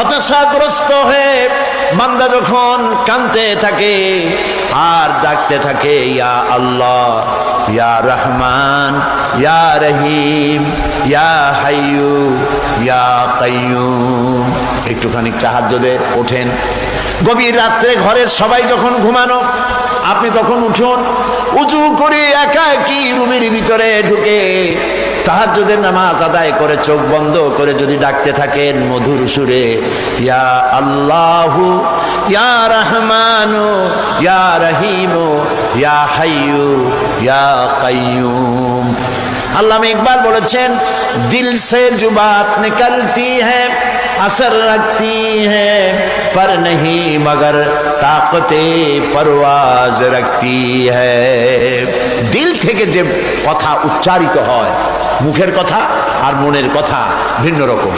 হতাশাগ্রস্ত হয়ে বান্দা যখন কানতে থাকে আর ডাকতে থাকে, ইয়া আল্লাহ, ইয়া রহমান, ইয়া রহিম, ইয়া হাইয়ু, ইয়া কাইয়ুম। একটুখানি তাহাজ্জুদে ওঠেন। গভীর রাত্রে ঘরের সবাই যখন ঘুমানো, আপনি তখন উঠুন, উঁচু করে একা একই রুমের ভিতরে ঢুকে তাহাজ্জুদের নামাজ আদায় করে চোখ বন্ধ করে যদি ডাকতে থাকেন মধুর সুরে ইয়া আল্লাহু ইয়া রহমানু ইয়া রহিমু ইয়া হাইয়ু ইয়া কাইয়ুম আল্লাহ ইকবাল বলেছেন দিল সে জুবাত নিকলতি है असर रखती है पर नहीं मगर ताकते परवाज रखती है দিল থেকে যে কথা উচ্চারিত হয় মুখের কথা আর মনের কথা ভিন্ন রকম।